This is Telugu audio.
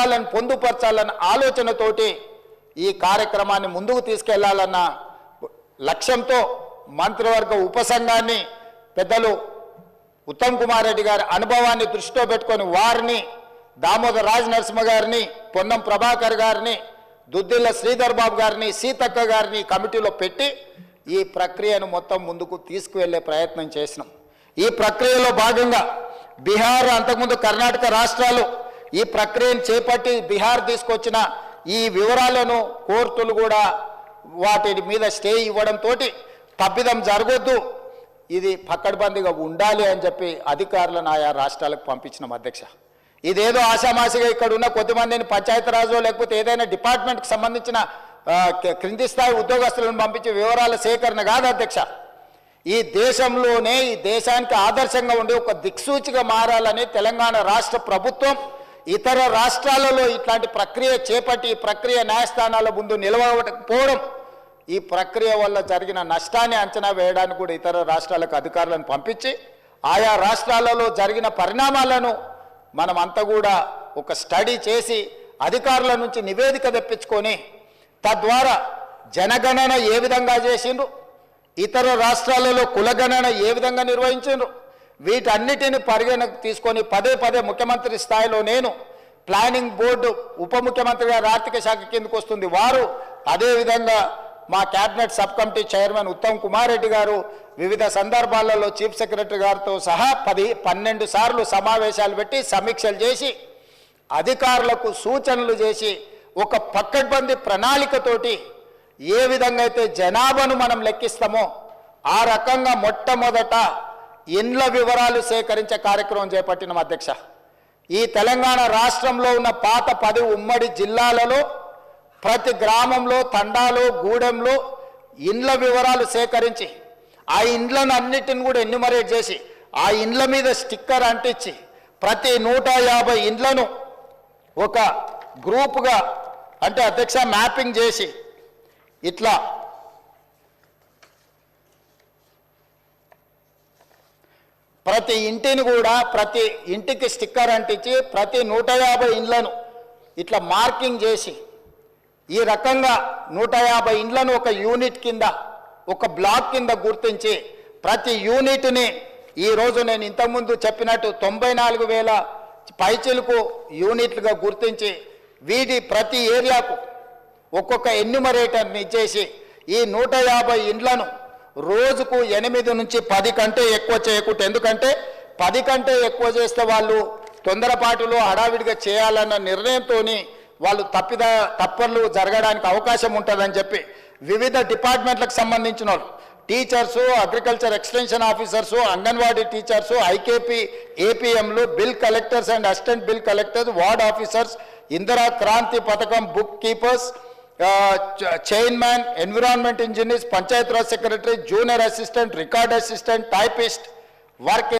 వివరాలను పొందుపరచాలన్న ఆలోచనతోటి ఈ కార్యక్రమాన్ని ముందుకు తీసుకెళ్ళాలన్న లక్ష్యంతో మంత్రివర్గ ఉపసంఘాన్ని పెద్దలు ఉత్తమ్ కుమార్ రెడ్డి గారి అనుభవాన్ని దృష్టిలో పెట్టుకొని వారిని దామోదర్ రాజ్ నరసింహ గారిని పొన్నం ప్రభాకర్ గారిని దుద్దిల్ల శ్రీధర్ బాబు గారిని సీతక్క గారిని కమిటీలో పెట్టి ఈ ప్రక్రియను మొత్తం ముందుకు తీసుకువెళ్ళే ప్రయత్నం చేసినాం. ఈ ప్రక్రియలో భాగంగా బీహార్ అంతకుముందు కర్ణాటక రాష్ట్రాలు ఈ ప్రక్రియను చేపట్టి బీహార్ తీసుకొచ్చిన ఈ వివరాలను కోర్టులు కూడా వాటి మీద స్టే ఇవ్వడంతో తప్పిదం జరగొద్దు. ఇది పక్కడబందిగా ఉండాలి అని చెప్పి అధికారులను ఆయా రాష్ట్రాలకు పంపించిన అధ్యక్ష. ఇదేదో ఆశామాసిగా ఇక్కడ ఉన్న కొద్దిమందిని పంచాయతీరాజో లేకపోతే ఏదైనా డిపార్ట్మెంట్కి సంబంధించిన క్రింది స్థాయి ఉద్యోగస్తులను పంపించే వివరాల సేకరణ కాదు అధ్యక్ష. ఈ దేశంలోనే ఈ దేశానికి ఆదర్శంగా ఉండే ఒక దిక్సూచిగా మారాలని తెలంగాణ రాష్ట్ర ప్రభుత్వం ఇతర రాష్ట్రాలలో ఇట్లాంటి ప్రక్రియ చేపట్టి ఈ ప్రక్రియ న్యాయస్థానాల ముందు నిలవకపోవడం ఈ ప్రక్రియ వల్ల జరిగిన నష్టాన్ని అంచనా వేయడానికి కూడా ఇతర రాష్ట్రాలకు అధికారులను పంపించి ఆయా రాష్ట్రాలలో జరిగిన పరిణామాలను మనం అంత కూడా ఒక స్టడీ చేసి అధికారుల నుంచి నివేదిక తెప్పించుకొని తద్వారా జనగణన ఏ విధంగా చేసిండ్రు? ఇతర రాష్ట్రాలలో కులగణన ఏ విధంగా నిర్వహించిండ్రు? వీటన్నిటిని పరిగణకు తీసుకొని పదే పదే ముఖ్యమంత్రి స్థాయిలో నేను ప్లానింగ్ బోర్డు ఉప ముఖ్యమంత్రి గారు ఆర్థిక శాఖ కిందకు వస్తుంది. వారు అదేవిధంగా మా cabinet sub committee chairman Uttam Kumar Reddy గారు వివిధ సందర్భాలలో చీఫ్ సెక్రటరీ గారితో సహా పది పన్నెండు సార్లు సమావేశాలు పెట్టి సమీక్షలు చేసి అధికారులకు సూచనలు చేసి ఒక పక్కడ్బందీ ప్రణాళికతోటి ఏ విధంగా అయితే జనాభాను మనం లెక్కిస్తామో ఆ రకంగా మొట్టమొదట ఇండ్ల వివరాలు సేకరించే కార్యక్రమం చేపట్టిన అధ్యక్ష. ఈ తెలంగాణ రాష్ట్రంలో ఉన్న పాత పది ఉమ్మడి జిల్లాలలో ప్రతి గ్రామంలో తండాలో గూడెంలో ఇండ్ల వివరాలు సేకరించి ఆ ఇండ్లను అన్నిటిని కూడా ఎన్యుమరేట్ చేసి ఆ ఇండ్ల మీద స్టిక్కర్ అంటించి ప్రతి నూట యాభై ఇండ్లను ఒక గ్రూపుగా అంటే అధ్యక్ష మ్యాపింగ్ చేసి ఇట్లా ప్రతి ఇంటిని కూడా ప్రతి ఇంటికి స్టిక్కర్ అంటించి ప్రతి నూట యాభై ఇండ్లను ఇట్లా మార్కింగ్ చేసి ఈ రకంగా నూట యాభై ఇండ్లను ఒక యూనిట్ కింద ఒక బ్లాక్ కింద గుర్తించి ప్రతి యూనిట్ని ఈరోజు నేను ఇంతకుముందు చెప్పినట్టు తొంభై నాలుగు వేల పైచిలకు యూనిట్లుగా గుర్తించి వీటి ప్రతి ఏరియాకు ఒక్కొక్క ఎన్యుమరేటర్ని ఇచ్చేసి ఈ నూట యాభై ఇండ్లను రోజుకు ఎనిమిది నుంచి పది కంటే ఎక్కువ చేయకూడదు ఎందుకంటే పది కంటే ఎక్కువ చేస్తే వాళ్ళు తొందరపాటులో హడావిడిగా చేయాలన్న నిర్ణయంతో వాళ్ళు తప్పిద తప్పర్లు జరగడానికి అవకాశం ఉంటుందని చెప్పి వివిధ డిపార్ట్మెంట్లకు సంబంధించిన వాళ్ళు teachers agriculture extension officers anganwadi teachers IKP ఏపీఎంలు bill collectors and assistant bill collectors ward officers Indira Kranti పథకం book keepers chain man environment engineers Panchayati Raj secretary junior assistant record assistant typist work